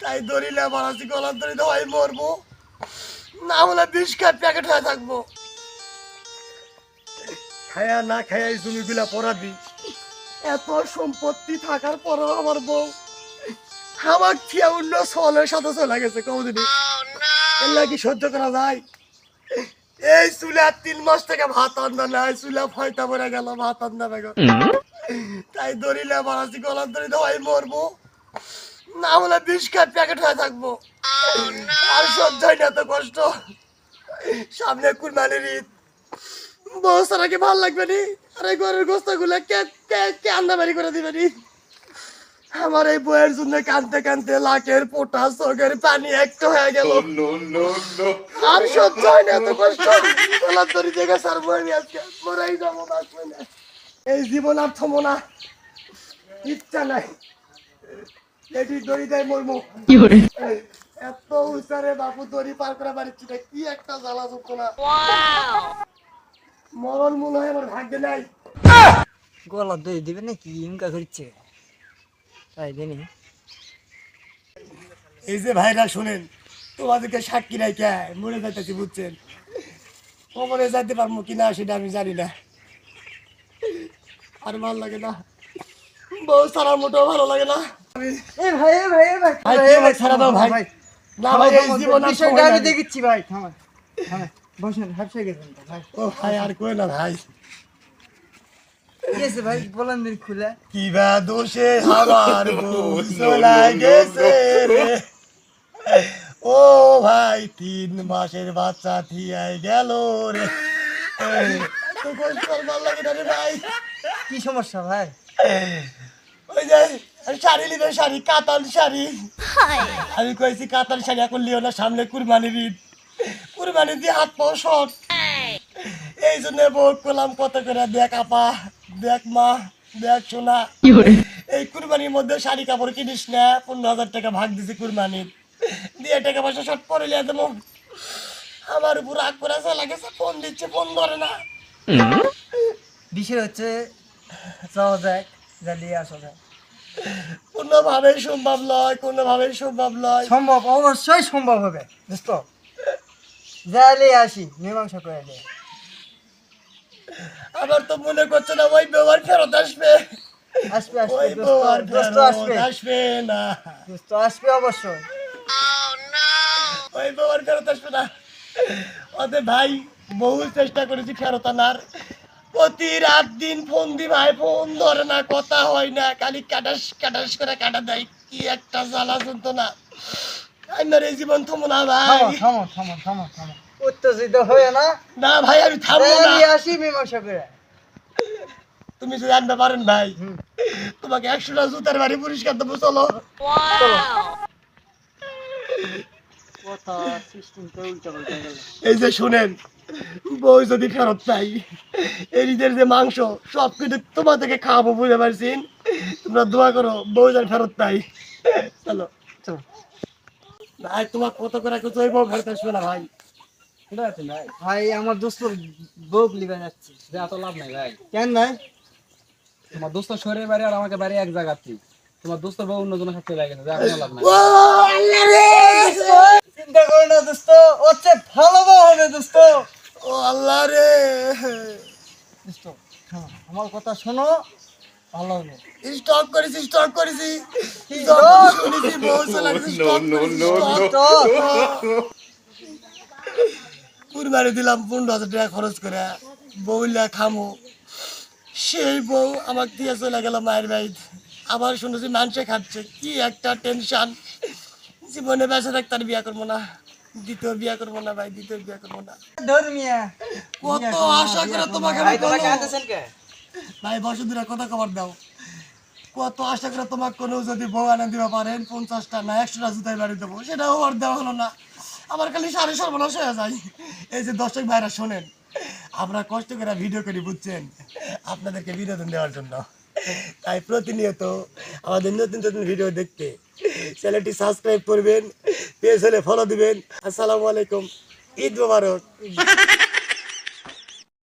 তাই দড়িলে বানাসি গলার দড়ি দেওয়াই মরবো। না হলে বিষ খায় প্যাকেট হয়ে থাকব। খায়া না খায়া এই জমিগুলা পড়াবি এত সম্পত্তি থাকার পরও আমার বউ আমার থিয়া অন্য সলের সাথে চলে গেছে কৌদিনী এর কি সহ্য করা যায়। এই চুলা তিন মাস থেকে ভাত আন্দা নাই চুলা ফয়তা পড়ে গেল ভাত আন্দা বেগর তাই দড়িলে বানাসি গলার দড়ি দেওয়াই মরবো। না হলে খায় প্যাকেট হয়ে থাকব। আর সহ্য হয় না এত কষ্ট। সামনে কুরবানির ঈদ। বউ ভালো লাগবে নি? আর এই ঘরের গোস্তগুলো কে কে কে আন্দামারি করে দিবে নি? আমার এই বইয়ের জন্য কানতে কানতে লাখের পোটা চোখের পানি একটু হয়ে গেল। আর সহ্য হয় না এত কষ্ট। গলার দড়ি জায়গা সার বই আজকে। মরাই যাব বাঁচবে না। এই জীবন আর থমো না। ইচ্ছা নাই। এটি দড়ি দেয় মরমু। এত উচারে বাপু দড়ি পার করে না কি একটা জ্বালা না মরণ মনে হয় আমার ভাগ্যে নাই। গলা দই দিবে নাকি? ইনকা করছে তাই জানি এই যে ভাইরা শুনেন তোমাদেরকে সাক্ষী নাই কে মরে যাইতেছি বুঝছেন? কবরে যাইতে পারব কিনা সেটা আমি জানি না। আর ভালো লাগে না। বউ সারা মোটেও ভালো লাগে না। এ ভাই এ ভাই এ ভাই। ভাই, কি ভাই, ছাড়া দাও, ভাই। না ভাই এই জীবন বিষয়টা আমি নাই। ভাই থামা থামা। বসেন হাফসে গেছেন ভাই। ও ভাই আর কই না ভাই। কি ভাই? বলেন দিন খুলে। কি বা দোষে আমার চলা গেছে রে। ও ভাই তিন মাসের বাচ্চা থিয়াই গেল রে ভাই। কি সমস্যা ভাই? ওই যে শাড়ি নিবে শাড়ি কাতান শাড়ি। আমি কইছি কাতান শাড়ি এখন লিও না সামনে কুরবানির ঈদ। কুরবানি দিয়ে হাত পাও শর্ট। এই জন্য বউ করলাম কত করে? দেখ আপা দেখ মা দেখ সোনা। এই কুরবানির মধ্যে শাড়ি কাপড় কিনিস না পনেরো হাজার টাকা ভাগ দিছি কুরবানির। দিয়ে টাকা পয়সা শর্ট পরে লিয়ে দেবো। আমার উপর রাগ করে চলে গেছে ফোন দিচ্ছে ফোন ধরে না। বিষয় হচ্ছে যাওয়া যাক জ্বালিয়ে আসা যায় কোনোভাবেই সম্ভব নয় কোনোভাবেই সম্ভব নয়। সম্ভব অবশ্যই সম্ভব হবে দোস্ত যাইলে আসি মীমাংসা করে আমার তো মনে করছে না ওই ব্যবহার ফেরত আসবে। আসবে আসবে ওই দোস্ত ব্যবহার আসবে। আসবে না। দোস্ত আসবে অবশ্যই। ওই ব্যবহার ফেরত আসবে না। ওদের ভাই বহু চেষ্টা করেছি ফেরত আনার। প্রতি রাত দিন ফোন দি ভাই ফোন ধরে না কথা হয় না খালি কাটাস কাটাস করে কাটা দেয়। কি একটা জ্বালা শুনতো না আমার এই জীবন থমো না ভাই। থামো থামো থামো থামো উত্তেজিত হয়ে না? না ভাই আমি থামবো না। আসি মীমাংসা করে। তুমি যদি আনতে পারেন ভাই তোমাকে একশোটা জুতার বাড়ি পরিষ্কার দেবো চলো। এই যে শুনেন বই যদি ফেরত পাই। এই নিজের যে মাংস সব কিছু তোমার থেকে খাওয়াবো বুঝতে পারছেন? তোমরা দোয়া করো বউ যেন ফেরত পাই চলো। ভাই তোমার কত করে কিছু ওই বউ ফেরত আসবে না ভাই? ভাই আমার দোস্ত বউক লিবে যাচ্ছে। এত লাভ নাই ভাই। কেন ভাই? তোমার দোস্ত শহরের বাড়ি আর আমাকে বাড়ি এক জায়গাতে। তোমার দোস্ত বউ অন্য জনের সাথে লাগে যা কোনো লাভ নাই। চিন্তা করো না দোস্ত হচ্ছে ভালো বউ হবে দোস্ত ও আল্লাহ রে দোস্ত হ্যাঁ, আমার কথা শোনো ভালো হবে স্টক করেছি স্টক করেছি। শুনেছি বউ চলে কুরবানি দিলাম পনেরো হাজার টাকা খরচ করে বউলা খামো। সেই বউ আমাকে দিয়ে চলে গেল মায়ের বাড়ি আবার শুনেছি মানুষে খাচ্ছে। কি একটা টেনশন জীবনে বেঁচে থাকতে আর বিয়া করব না। দ্বিতীয় বিয়া করব না ভাই দ্বিতীয় বিয়া করব না। ধর্মিয়া। কত আশা করে তোমাকে। ভাই, বসুন্ধরা কত খবর দাও? কত আশা করে তোমাকে কোনো যদি বউ আনে দিতে পারেন, পঞ্চাশটা না, একশোটা জুতাই বাড়ি দেবো, সেটাও আর দেওয়া হলো না। আমার খালি সাড়ে সর্বনাশ হয়ে যায়। এই যে দর্শক ভাইরা শোনেন, আমরা কষ্ট করে ভিডিও করি, বুঝছেন? আপনাদেরকে বিনোদন দেওয়ার জন্য। তাই প্রতিনিয়ত আমাদের নতুন নতুন ভিডিও দেখতে চ্যানেলটি সাবস্ক্রাইব করবেন, পেজ হলে ফলো দিবেন। আসসালামু আলাইকুম, ঈদ মোবারক।